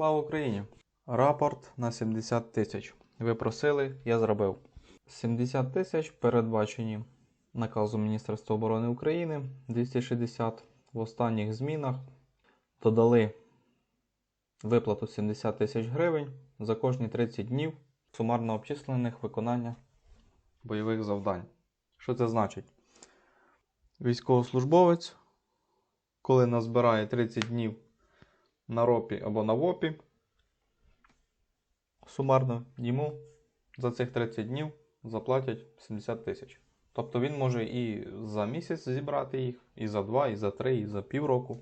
Слава Україні! Рапорт на 70 тисяч. Ви просили, я зробив. 70 тисяч передбачені наказом Міністерства оборони України 260 в останніх змінах. Додали виплату 70 тисяч гривень за кожні 30 днів сумарно обчислених виконання бойових завдань. Що це значить? Військовослужбовець, коли назбирає 30 днів на ропі або на вопі, сумарно йому за цих 30 днів заплатять 70 тисяч. Тобто він може і за місяць зібрати їх, і за два, і за три, і за півроку.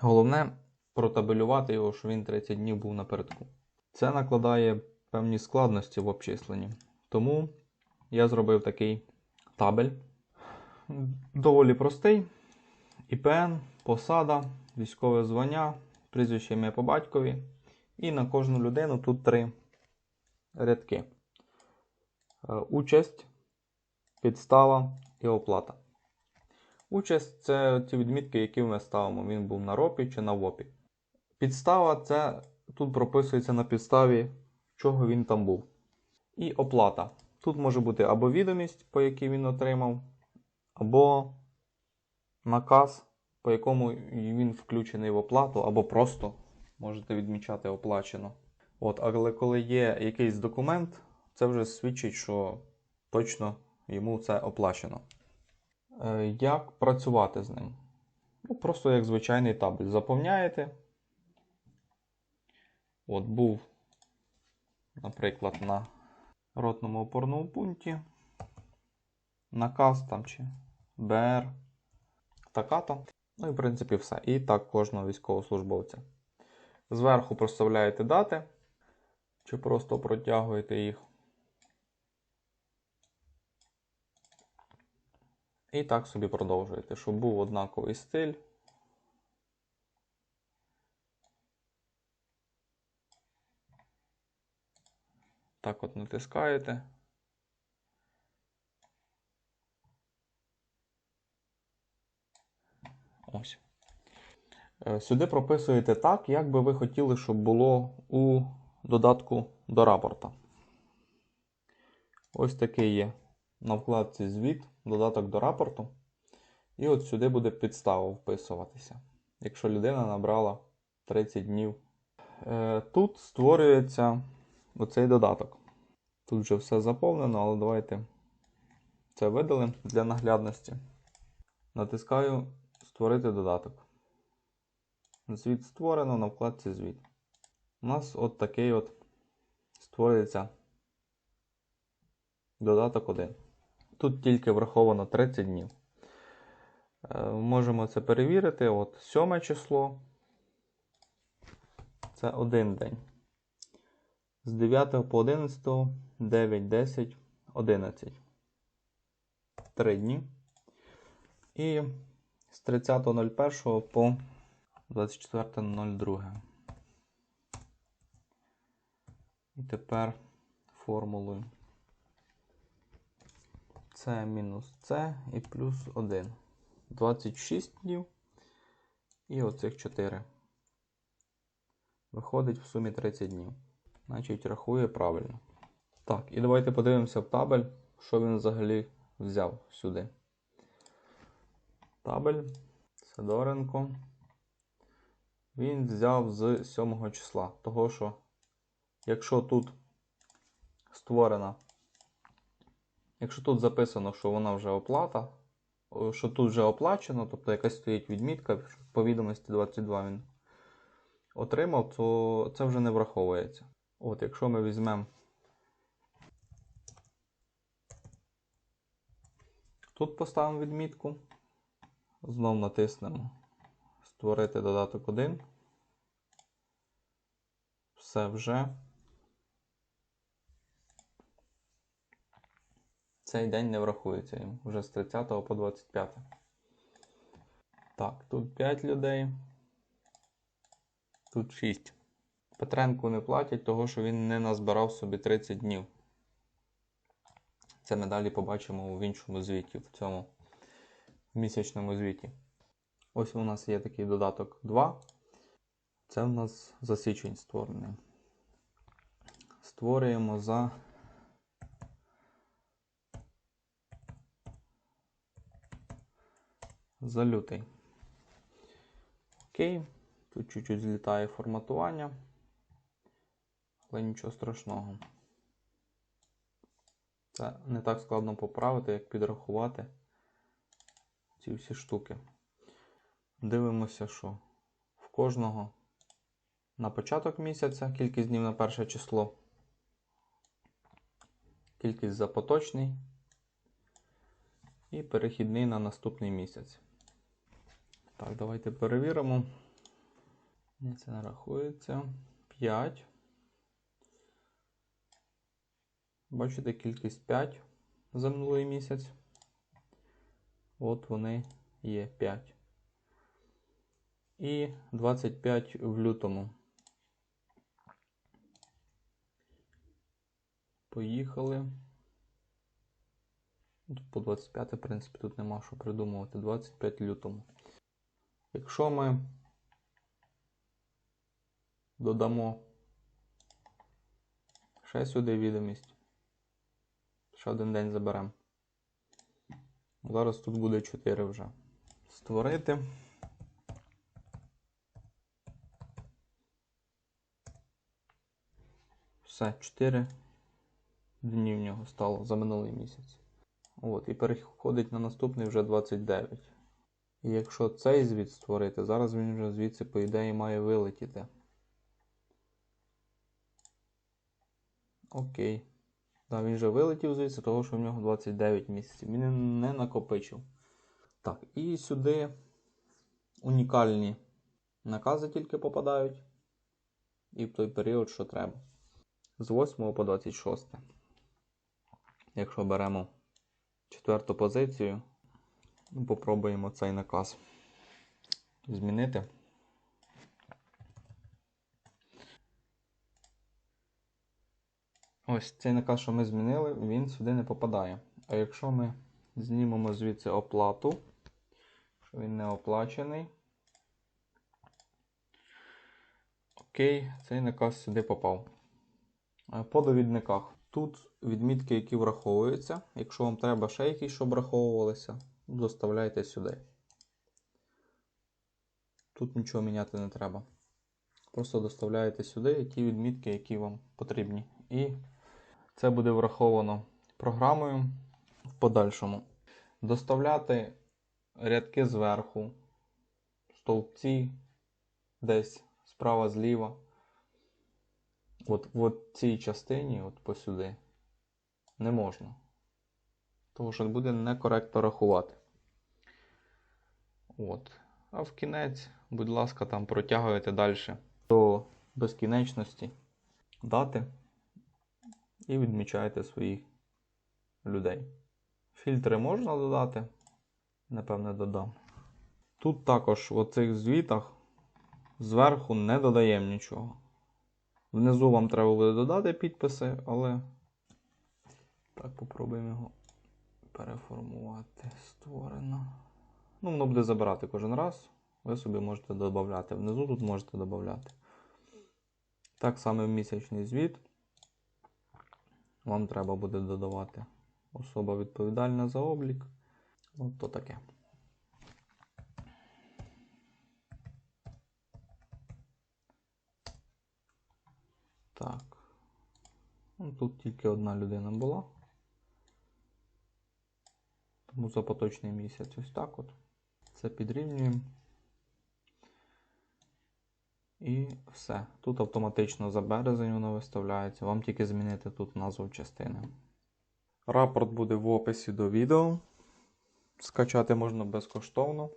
Головне протабелювати його, що він 30 днів був напередку. Це накладає певні складності в обчисленні. Тому я зробив такий табель. Доволі простий. ІПН, посада, військове звання, прізвище ім'я по батькові. І на кожну людину тут три рядки. Е, Участь, підстава і оплата. Участь це ті відмітки, які ми ставимо. Він був на ропі чи на вопі. Підстава це тут прописується на підставі, чого він там був. І оплата. Тут може бути або відомість, по якій він отримав, або наказ, по якому він включений в оплату, або просто можете відмічати оплачено. От, але коли є якийсь документ, це вже свідчить, що точно йому це оплачено. Е, Як працювати з ним? Ну, просто як звичайний табель. Заповняєте. От був, наприклад, на ротному опорному пункті. Наказ там чи БР. Така-то. Ну і в принципі все. І так кожного військовослужбовця. Зверху проставляєте дати, чи просто протягуєте їх. І так собі продовжуєте, щоб був однаковий стиль. Так от натискаєте. Ось. Е, Сюди прописуєте так, як би ви хотіли, щоб було у додатку до рапорта. Ось такий є на вкладці звіт, додаток до рапорту. І от сюди буде підстава вписуватися. Якщо людина набрала 30 днів. Е, Тут створюється оцей додаток. Тут вже все заповнено, але давайте це видалимо для наглядності. Натискаю Створити додаток. Звіт створено на вкладці Звіт. У нас от такий от створюється додаток 1. Тут тільки враховано 30 днів. Е, Можемо це перевірити. От 7 число. Це один день. З 9 по 11, 9, 10, 11. 3 дні. І з 30.01 по 24.02. І тепер формулою С мінус С і плюс 1. 26 днів. І оцих 4. Виходить в сумі 30 днів. Значить, рахує правильно. Так, і давайте подивимося в табель, що він взагалі взяв сюди. Табель Сидоренко. Він взяв з 7 числа. Того, що якщо тут створена, якщо тут записано, що вона вже оплата, що тут вже оплачено, тобто якась стоїть відмітка, по відомості 22 він отримав, то це вже не враховується. От, якщо ми візьмемо тут поставимо відмітку. Знов натиснемо Створити додаток 1. Все вже. Цей день не врахується їм вже з 30 по 25. Так, тут 5 людей. Тут 6. Петренку не платять, того що він не назбирав собі 30 днів. Це ми далі побачимо в іншому звіті, в цьому в місячному звіті. Ось у нас є такий додаток 2. Це в нас за січень створений. Створюємо за. За лютий. Окей. Тут чуть-чуть злітає форматування. Але нічого страшного. Це не так складно поправити, як підрахувати ці всі штуки. Дивимося, що в кожного на початок місяця кількість днів на перше число, кількість за поточний і перехідний на наступний місяць. Так, давайте перевіримо. Це не рахується. 5. Бачите, кількість 5 за минулий місяць. От вони є 5. І 25 в лютому. Поїхали. По 25, в принципі, тут нема що придумувати. 25 лютому. Якщо ми додамо ще сюди відомість, ще один день заберемо. Зараз тут буде 4 вже. Створити. Все, 4 дні в нього стало за минулий місяць. От, і переходить на наступний вже 29. І якщо цей звіт створити, зараз він вже звідси, по ідеї, має вилетіти. Окей. Так, він вже вилетів звідси, того що в нього 29 місяців. Він не накопичив. Так, і сюди унікальні накази тільки попадають. І в той період, що треба. З 8 по 26. Якщо беремо четверту позицію, ну, попробуємо цей наказ змінити. Ось цей наказ, що ми змінили, він сюди не попадає. А якщо ми знімемо звідси оплату, що він не оплачений, окей, цей наказ сюди попав. Е, По довідниках. Тут відмітки, які враховуються. Якщо вам треба ще якісь, щоб враховувалися, доставляйте сюди. Тут нічого міняти не треба. Просто доставляєте сюди ті відмітки, які вам потрібні. І це буде враховано програмою в подальшому. Доставляти рядки зверху, стовпці десь справа зліва. От в цій частині, от посюди, не можна. Тому що буде некоректно рахувати. От. А в кінець, будь ласка, там протягуєте далі до безкінечності дати і відмічаєте своїх людей. Фільтри можна додати, напевне, додам. Тут також в оцих звітах зверху не додаємо нічого. Внизу вам треба буде додати підписи, але так, попробуємо його переформувати. Створено. Ну, воно буде забирати кожен раз. Ви собі можете додати. Внизу тут можете додати. Так само в місячний звіт. Вам треба буде додавати особа відповідальна за облік. От то таке. Так. Ну, Тут тільки одна людина була. Тому за поточний місяць ось так от. Це підрівнюємо. І все. Тут автоматично за березень воно виставляється. Вам тільки змінити тут назву частини. Рапорт буде в описі до відео. Скачати можна безкоштовно.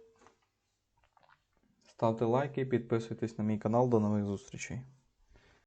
Ставте лайки, підписуйтесь на мій канал. До нових зустрічей.